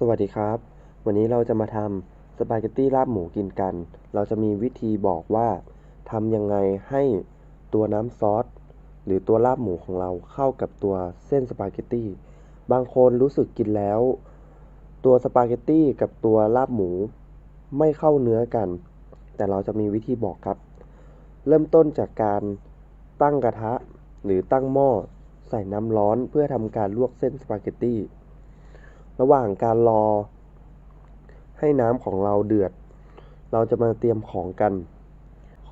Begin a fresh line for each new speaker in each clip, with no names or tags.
สวัสดีครับ วันนี้เราจะมาทำสปาเกตตี้ลาบหมูกินกัน เราจะมีวิธีบอกว่าทำยังไงให้ตัวน้ำซอสหรือตัวลาบหมูของเราเข้ากับตัวเส้นสปาเกตตี้บางคนรู้สึกกินแล้ว ตัวสปาเกตตี้กับตัวลาบหมูไม่เข้าเนื้อกัน แต่เราจะมีวิธีบอกครับ เริ่มต้นจากการตั้งกระทะหรือตั้งหม้อใส่น้ำร้อนเพื่อทำการลวกเส้นสปาเกตตี้ ระหว่างการรอ ให้น้ำของเราเดือด เราจะมาเตรียมของกัน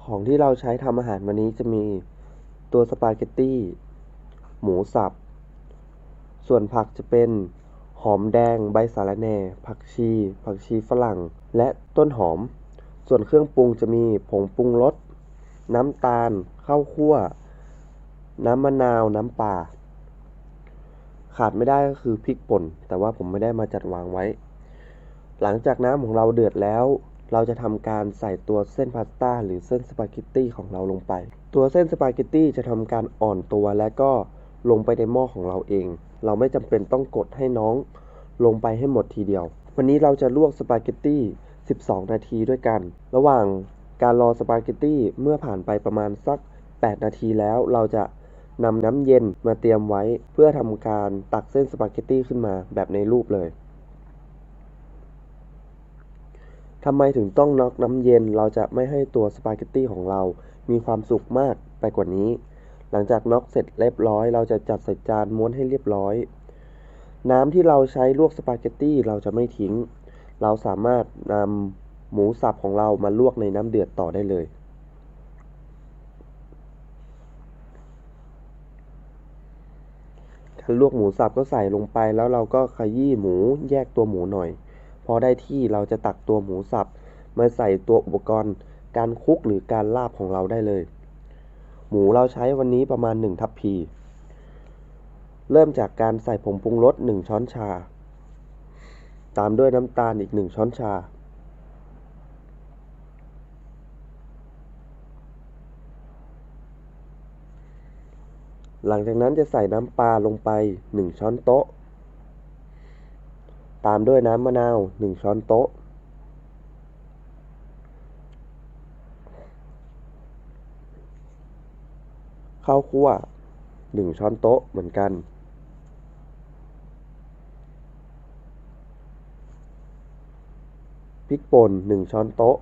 ของที่เราใช้ทำอาหารวันนี้จะมีตัวสปาเกตตี้ หมูสับ ส่วนผักจะเป็นหอมแดง ใบสะระแหน่ ผักชี ผักชีฝรั่ง และต้นหอม ส่วนเครื่องปรุงจะมีผงปรุงรส น้ำตาล ข้าวคั่ว น้ำมะนาว น้ำปลา ขาดไม่ได้ก็คือพริกป่น แต่ว่าผมไม่ได้มาจัดวางไว้ หลังจากน้ำของเราเดือดแล้ว เราจะทำการใส่ตัวเส้นพาสต้าหรือเส้นสปาเกตตี้ของเราลงไป ตัวเส้นสปาเกตตี้จะทำการอ่อนตัวและก็ลงไปในหม้อของเราเอง เราไม่จำเป็นต้องกดให้น้องลงไปให้หมดทีเดียว วันนี้เราจะลวกสปาเกตตี้ 12 นาทีด้วยกัน ระหว่างการรอสปาเกตตี้เมื่อผ่านไปประมาณสัก 8 นาทีแล้วเราจะ นำน้ำเย็นมาเตรียมไว้เพื่อทำการตักเส้นสปาเกตตี้ขึ้นมาแบบในรูปเลยทำไมถึงต้องน็อกน้ำเย็นเราจะไม่ให้ตัวสปาเกตตี้ของเรา มีความสุกมากไปกว่านี้ หลังจากน็อกเสร็จเรียบร้อย เราจะจัดใส่จานม้วนให้เรียบร้อย น้ำที่เราใช้ลวกสปาเกตตี้เราจะไม่ทิ้ง เราสามารถนำหมูสับของเรามาลวกในน้ำเดือดต่อได้เลย การ ลวกหมูสับก็ใส่ลงไป แล้วเราก็ขยี้หมูแยกตัวหมูหน่อย พอได้ที่เราจะตักตัวหมูสับมาใส่ตัวอุปกรณ์การคลุกหรือการลาบของเราได้เลย หมูเราใช้วันนี้ประมาณ 1 ทัพพี เริ่มจากการใส่ผงปรุงรส1ช้อนชา ตามด้วยน้ำตาลอีก 1 ช้อนชา หลังจากนั้นจะใส่น้ำปลาลงไป 1 ช้อนโต๊ะ ตามด้วยน้ำมะนาว 1 ช้อนโต๊ะ ข้าวคั่ว 1 ช้อนโต๊ะเหมือนกัน พริกป่น 1 ช้อนโต๊ะ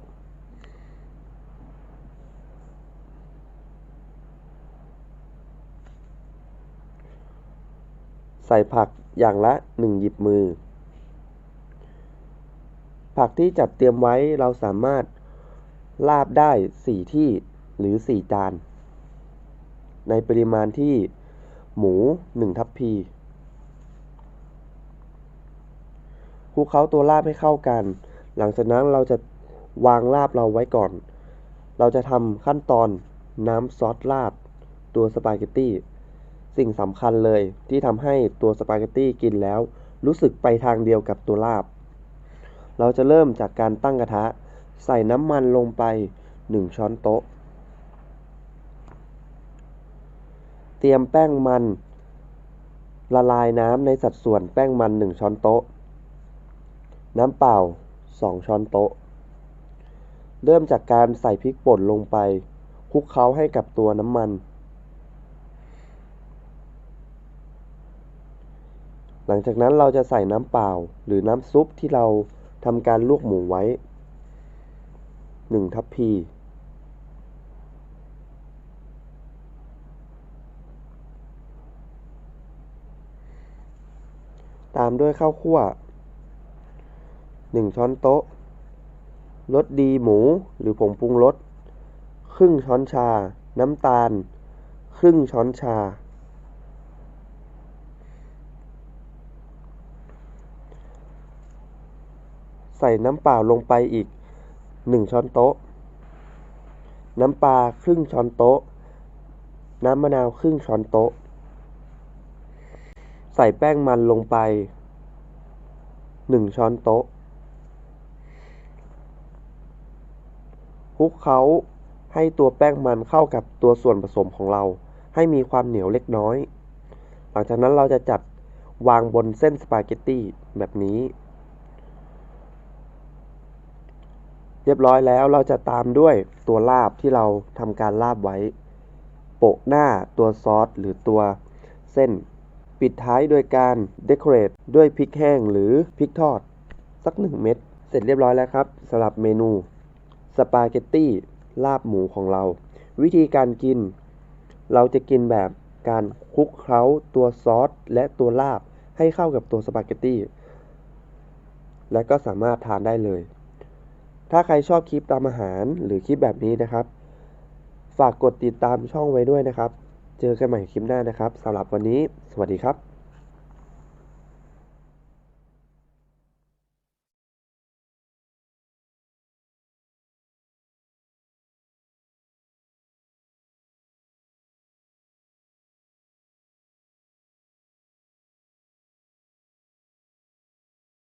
ส่ผักอย่างละ 1 หยิบมือ ผักที่จัดเตรียมไว้เราสามารถลาบได้ 4 ที่หรือ 4 จาน ในปริมาณที่หมู 1 ทัพพีคลุกเคล้าตัวลาบให้เข้ากัน หลังจากนั้นเราจะวางลาบเราไว้ก่อน เราจะทำขั้นตอนน้ำซอสราดตัวสปาเกตตี้ สิ่งสำคัญเลยที่ทำให้ตัวสปาเกตตี้กินแล้ว รู้สึกไปทางเดียวกับตัวลาบ เราจะเริ่มจากการตั้งกระทะ ใส่น้ำมันลงไป 1 ช้อนโต๊ะ เตรียมแป้งมัน ละลายน้ำในสัดส่วนแป้งมัน 1 ช้อนโต๊ะ น้ำเปล่า 2 ช้อนโต๊ะ เริ่มจากการใส่พริกป่นลงไปคลุกเคล้าให้กับตัวน้ำมัน หลังจากนั้นเราจะใส่น้ำเปล่าหรือน้ำซุปที่เราทำการลวกหมูไว้1ทัพพี ตามด้วยข้าวคั่ว 1 ช้อนโต๊ะรสดีหมูหรือผงปรุงรสครึ่งช้อนชา น้ำตาล ครึ่งช้อนชา ใส่น้ำเปล่าลงไปอีก 1 ช้อนโต๊ะ น้ำปลาครึ่งช้อนโต๊ะ น้ำมะนาวครึ่งช้อนโต๊ะ ใส่แป้งมันลงไป 1 ช้อนโต๊ะคลุกเคล้าให้ตัวแป้งมันเข้ากับตัวส่วนผสมของเรา ให้มีความเหนียวเล็กน้อย หลังจากนั้นเราจะจัดวางบนเส้นสปาเกตตี้แบบนี้ เรียบร้อยแล้วเราจะตามด้วยตัวลาบที่เราทำการลาบไว้ โปะหน้าตัวซอสหรือตัวเส้น ปิดท้ายโดยการเด o อเรทด้วยพริกแห้งหรือพริกทอด สักหนึ่งเม็ดเสร็จเรียบร้อยแล้วครับสำหรับเมนูสปาเกตตี้ลาบหมูของเรา วิธีการกิน เราจะกินแบบการคลุกเคล้าตัวซอสและตัวลาบให้เข้ากับตัวสปาเกตตี้และก็สามารถทานได้เลย ถ้าใครชอบคลิปตามอาหารหรือคลิปแบบนี้นะครับ ฝากกดติดตามช่องไว้ด้วยนะครับ เจอกันใหม่คลิปหน้านะครับสำหรับวันนี้ สวัสดีครับ